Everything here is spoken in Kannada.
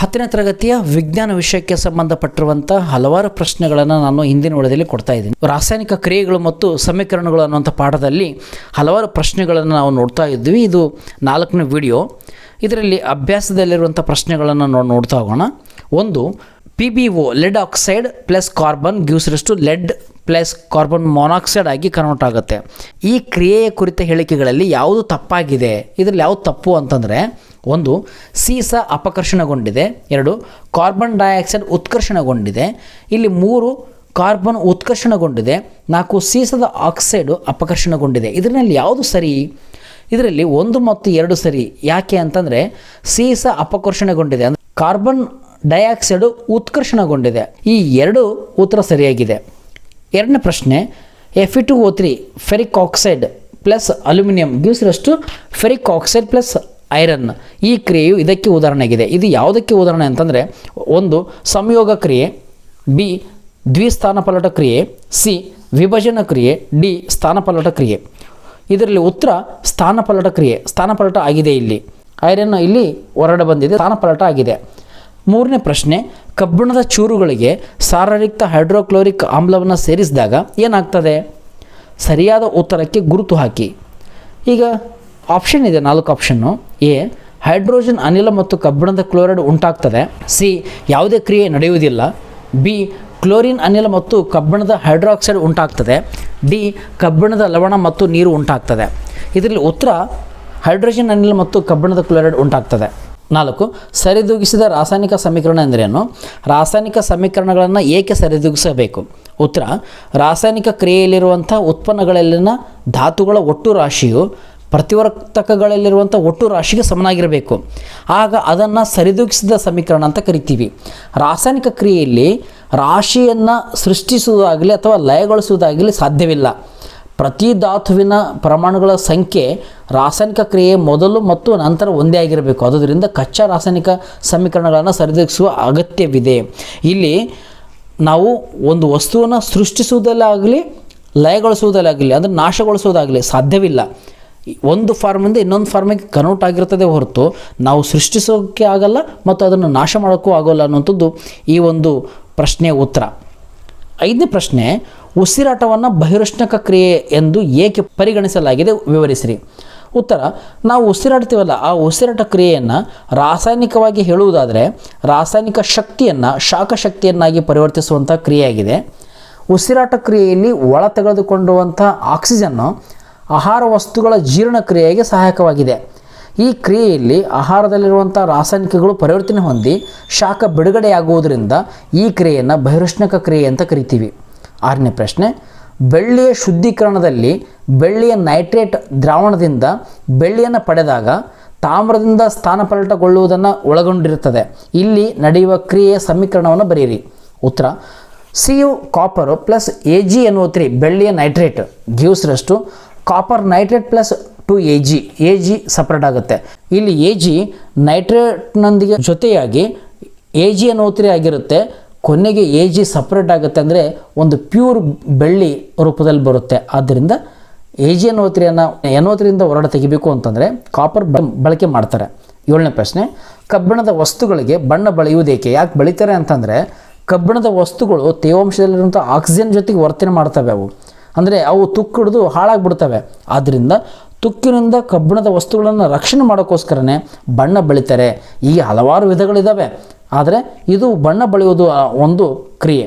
ಹತ್ತನೇ ತರಗತಿಯ ವಿಜ್ಞಾನ ವಿಷಯಕ್ಕೆ ಸಂಬಂಧಪಟ್ಟಿರುವಂಥ ಹಲವಾರು ಪ್ರಶ್ನೆಗಳನ್ನು ನಾನು ಹಿಂದಿನ ಒಳದಲ್ಲಿ ಕೊಡ್ತಾ ಇದ್ದೀನಿ. ರಾಸಾಯನಿಕ ಕ್ರಿಯೆಗಳು ಮತ್ತು ಸಮೀಕರಣಗಳು ಅನ್ನುವಂಥ ಪಾಠದಲ್ಲಿ ಹಲವಾರು ಪ್ರಶ್ನೆಗಳನ್ನು ನಾವು ನೋಡ್ತಾ ಇದ್ವಿ. ಇದು ನಾಲ್ಕನೇ ವಿಡಿಯೋ. ಇದರಲ್ಲಿ ಅಭ್ಯಾಸದಲ್ಲಿರುವಂಥ ಪ್ರಶ್ನೆಗಳನ್ನು ನಾವು ನೋಡ್ತಾ ಹೋಗೋಣ. ಒಂದು P B O lead oxide plus carbon ಗಿವ್ಸ್ರಷ್ಟು lead plus carbon monoxide ಆಗಿ ಕನ್ವರ್ಟ್ ಆಗುತ್ತೆ. ಈ ಕ್ರಿಯೆಯ ಕುರಿತ ಹೇಳಿಕೆಗಳಲ್ಲಿ ಯಾವುದು ತಪ್ಪಾಗಿದೆ, ಇದರಲ್ಲಿ ಯಾವುದು ತಪ್ಪು ಅಂತಂದರೆ, ಒಂದು, ಸೀಸ ಅಪಕರ್ಷಣಗೊಂಡಿದೆ, ಎರಡು, ಕಾರ್ಬನ್ ಡೈಆಕ್ಸೈಡ್ ಉತ್ಕರ್ಷಣಗೊಂಡಿದೆ, ಇಲ್ಲಿ ಮೂರು, ಕಾರ್ಬನ್ ಉತ್ಕರ್ಷಣಗೊಂಡಿದೆ, ನಾಲ್ಕು, ಸೀಸದ ಆಕ್ಸೈಡು ಅಪಕರ್ಷಣಗೊಂಡಿದೆ. ಇದರಲ್ಲಿ ಯಾವುದು ಸರಿ? ಇದರಲ್ಲಿ ಒಂದು ಮತ್ತು ಎರಡು ಸರಿ. ಯಾಕೆ ಅಂತಂದರೆ, ಸೀಸ ಅಪಕರ್ಷಣಗೊಂಡಿದೆ ಅಂದರೆ ಕಾರ್ಬನ್ ಡೈಆಕ್ಸೈಡು ಉತ್ಕರ್ಷಣಗೊಂಡಿದೆ. ಈ ಎರಡು ಉತ್ತರ ಸರಿಯಾಗಿದೆ. ಎರಡನೇ ಪ್ರಶ್ನೆ F E two O three ferric oxide plus aluminium ಗಿವ್ಸ್ರಷ್ಟು ferric oxide plus iron ಈ ಕ್ರಿಯೆಯು ಇದಕ್ಕೆ ಉದಾಹರಣೆಯಾಗಿದೆ ಇದು ಯಾವುದಕ್ಕೆ ಉದಾಹರಣೆ ಅಂತಂದರೆ, ಒಂದು ಸಂಯೋಗ ಕ್ರಿಯೆ ಬಿ ದ್ವಿಸ್ಥಾನಪಲಟ ಕ್ರಿಯೆ ಸಿ ವಿಭಜನ ಕ್ರಿಯೆ ಡಿ ಸ್ಥಾನಪಲಟ ಕ್ರಿಯೆ. ಇದರಲ್ಲಿ ಉತ್ತರ ಸ್ಥಾನಪಲಟ ಕ್ರಿಯೆ ಸ್ಥಾನಪಲಟ ಆಗಿದೆ ಇಲ್ಲಿ. ಐರನ್ ಇಲ್ಲಿ ಹೊರಡ ಬಂದಿದೆ ಸ್ಥಾನಪಲಟ ಆಗಿದೆ. ಮೂರನೇ ಪ್ರಶ್ನೆ, ಕಬ್ಬಿಣದ ಚೂರುಗಳಿಗೆ ಸಾರರಿಕ್ತ ಹೈಡ್ರೋಕ್ಲೋರಿಕ್ ಆಮ್ಲವನ್ನು ಸೇರಿಸಿದಾಗ ಏನಾಗ್ತದೆ? ಸರಿಯಾದ ಉತ್ತರಕ್ಕೆ ಗುರುತು ಹಾಕಿ. ಈಗ ಆಪ್ಷನ್ ಇದೆ, ನಾಲ್ಕು ಆಪ್ಷನ್ನು ಎ, ಹೈಡ್ರೋಜನ್ ಅನಿಲ ಮತ್ತು ಕಬ್ಬಿಣದ ಕ್ಲೋರೈಡ್ ಉಂಟಾಗ್ತದೆ. ಸಿ, ಯಾವುದೇ ಕ್ರಿಯೆ ನಡೆಯುವುದಿಲ್ಲ. ಬಿ, ಕ್ಲೋರಿನ್ ಅನಿಲ ಮತ್ತು ಕಬ್ಬಿಣದ ಹೈಡ್ರಾಕ್ಸೈಡ್ ಉಂಟಾಗ್ತದೆ. ಡಿ, ಕಬ್ಬಿಣದ ಲವಣ ಮತ್ತು ನೀರು ಉಂಟಾಗ್ತದೆ. ಇದರಲ್ಲಿ ಉತ್ತರ, ಹೈಡ್ರೋಜನ್ ಅನಿಲ ಮತ್ತು ಕಬ್ಬಿಣದ ಕ್ಲೋರೈಡ್ ಉಂಟಾಗ್ತದೆ. ನಾಲ್ಕು, ಸರಿದೂಗಿಸಿದ ರಾಸಾಯನಿಕ ಸಮೀಕರಣ ಎಂದರೇನು? ರಾಸಾಯನಿಕ ಸಮೀಕರಣಗಳನ್ನು ಏಕೆ ಸರಿದೂಗಿಸಬೇಕು? ಉತ್ತರ, ರಾಸಾಯನಿಕ ಕ್ರಿಯೆಯಲ್ಲಿರುವಂಥ ಉತ್ಪನ್ನಗಳಲ್ಲಿನ ಧಾತುಗಳ ಒಟ್ಟು ರಾಶಿಯು ಪ್ರತಿವರ್ತಕಗಳಲ್ಲಿರುವಂಥ ಒಟ್ಟು ರಾಶಿಗೆ ಸಮನಾಗಿರಬೇಕು. ಆಗ ಅದನ್ನು ಸರಿದೂಗಿಸಿದ ಸಮೀಕರಣ ಅಂತ ಕರಿತೀವಿ. ರಾಸಾಯನಿಕ ಕ್ರಿಯೆಯಲ್ಲಿ ರಾಶಿಯನ್ನು ಸೃಷ್ಟಿಸುವುದಾಗಲಿ ಅಥವಾ ಲಯಗೊಳಿಸುವುದಾಗಲಿ ಸಾಧ್ಯವಿಲ್ಲ. ಪ್ರತಿ ಧಾತುವಿನ ಪ್ರಮಾಣಗಳ ಸಂಖ್ಯೆ ರಾಸಾಯನಿಕ ಕ್ರಿಯೆ ಮೊದಲು ಮತ್ತು ನಂತರ ಒಂದೇ ಆಗಿರಬೇಕು. ಅದುದರಿಂದ ಕಚ್ಚಾ ರಾಸಾಯನಿಕ ಸಮೀಕರಣಗಳನ್ನು ಸರಿದೂಗಿಸುವ ಅಗತ್ಯವಿದೆ. ಇಲ್ಲಿ ನಾವು ಒಂದು ವಸ್ತುವನ್ನು ಸೃಷ್ಟಿಸುವುದಲ್ಲಾಗಲಿ, ಲಯಗೊಳಿಸುವುದಲ್ಲಾಗಲಿ ಅದನ್ನು ನಾಶಗೊಳಿಸುವುದಾಗಲಿ ಸಾಧ್ಯವಿಲ್ಲ. ಒಂದು ಫಾರ್ಮಿಂದ ಇನ್ನೊಂದು ಫಾರ್ಮಿಗೆ ಕನ್ವರ್ಟ್ ಆಗಿರ್ತದೆ ಹೊರತು ನಾವು ಸೃಷ್ಟಿಸೋಕ್ಕೆ ಆಗಲ್ಲ ಮತ್ತು ಅದನ್ನು ನಾಶ ಮಾಡೋಕ್ಕೂ ಆಗೋಲ್ಲ ಅನ್ನುವಂಥದ್ದು ಈ ಒಂದು ಪ್ರಶ್ನೆಯ ಉತ್ತರ. ಐದನೇ ಪ್ರಶ್ನೆ ಉಸಿರಾಟವನ್ನು ಬಹಿರುಷ್ಣಕ ಕ್ರಿಯೆ ಎಂದು ಏಕೆ ಪರಿಗಣಿಸಲಾಗಿದೆ ವಿವರಿಸಿರಿ. ಉತ್ತರ, ನಾವು ಉಸಿರಾಡ್ತೀವಲ್ಲ, ಆ ಉಸಿರಾಟ ಕ್ರಿಯೆಯನ್ನು ರಾಸಾಯನಿಕವಾಗಿ ಹೇಳುವುದಾದರೆ ರಾಸಾಯನಿಕ ಶಕ್ತಿಯನ್ನು ಶಾಖ ಶಕ್ತಿಯನ್ನಾಗಿ ಪರಿವರ್ತಿಸುವಂಥ ಕ್ರಿಯೆಯಾಗಿದೆ. ಉಸಿರಾಟ ಕ್ರಿಯೆಯಲ್ಲಿ ಒಳ ತೆಗೆದುಕೊಂಡುವಂಥ ಆಕ್ಸಿಜನ್ನು ಆಹಾರ ವಸ್ತುಗಳ ಜೀರ್ಣಕ್ರಿಯೆಗೆ ಸಹಾಯಕವಾಗಿದೆ. ಈ ಕ್ರಿಯೆಯಲ್ಲಿ ಆಹಾರದಲ್ಲಿರುವಂಥ ರಾಸಾಯನಿಕಗಳು ಪರಿವರ್ತನೆ ಹೊಂದಿ ಶಾಖ ಬಿಡುಗಡೆಯಾಗುವುದರಿಂದ ಈ ಕ್ರಿಯೆಯನ್ನು ಬಹಿರುಷ್ಣಕ ಕ್ರಿಯೆ ಅಂತ ಕರಿತೀವಿ. ಆರನೇ ಪ್ರಶ್ನೆ, ಬೆಳ್ಳಿಯ ಶುದ್ಧೀಕರಣದಲ್ಲಿ ಬೆಳ್ಳಿಯ ನೈಟ್ರೇಟ್ ದ್ರಾವಣದಿಂದ ಬೆಳ್ಳಿಯನ್ನು ಪಡೆದಾಗ ತಾಮ್ರದಿಂದ ಸ್ಥಾನಪಲ್ಟಗೊಳ್ಳುವುದನ್ನು ಒಳಗೊಂಡಿರುತ್ತದೆ. ಇಲ್ಲಿ ನಡೆಯುವ ಕ್ರಿಯೆಯ ಸಮೀಕರಣವನ್ನು ಬರೆಯಿರಿ. ಉತ್ತರ C U copper plus A G ಎನ್ನುವ ತ್ರೀ ಬೆಳ್ಳಿಯ nitrate. ಗಿವ್ಸ್ರಷ್ಟು copper nitrate plus two A G A G separate ಆಗುತ್ತೆ. ಇಲ್ಲಿ ಎ ಜಿ ನೈಟ್ರೇಟ್ನೊಂದಿಗೆ ಜೊತೆಯಾಗಿ ಎ ಜಿ ಎನ್ಒ ತ್ರೀ ಆಗಿರುತ್ತೆ. ಕೊನೆಗೆ ಎ ಜಿ ಸಪ್ರೇಟ್ ಆಗುತ್ತೆ ಅಂದರೆ ಒಂದು ಪ್ಯೂರ್ ಬೆಳ್ಳಿ ರೂಪದಲ್ಲಿ ಬರುತ್ತೆ. ಆದ್ದರಿಂದ ಎ ಜಿ ಅನ್ನೋ ತ್ರೀಯನ್ನು ಹೊರಗಡೆ ತೆಗಿಬೇಕು ಅಂತಂದರೆ ಕಾಪರ್ ಬಳಕೆ ಮಾಡ್ತಾರೆ. ಏಳನೇ ಪ್ರಶ್ನೆ, ಕಬ್ಬಿಣದ ವಸ್ತುಗಳಿಗೆ ಬಣ್ಣ ಬಳಿಯುವುದೇಕೆ? ಯಾಕೆ ಬಳಿತಾರೆ ಅಂತಂದರೆ ಕಬ್ಬಿಣದ ವಸ್ತುಗಳು ತೇವಾಂಶದಲ್ಲಿರುವಂಥ ಆಕ್ಸಿಜನ್ ಜೊತೆಗೆ ವರ್ತನೆ ಮಾಡ್ತವೆ ಅವು. ಅಂದರೆ ಅವು ತುಕ್ಕಿಡಿದು ಹಾಳಾಗ್ಬಿಡ್ತವೆ. ಆದ್ದರಿಂದ ತುಕ್ಕಿನಿಂದ ಕಬ್ಬಿಣದ ವಸ್ತುಗಳನ್ನು ರಕ್ಷಣೆ ಮಾಡೋಕ್ಕೋಸ್ಕರನೇ ಬಣ್ಣ ಬಳಿತಾರೆ. ಈ ಹಲವಾರು ವಿಧಗಳಿದ್ದಾವೆ ಆದರೆ ಇದು ಬಣ್ಣ ಬಳಿಯುವುದು ಆ, ಒಂದು ಕ್ರಿಯೆ.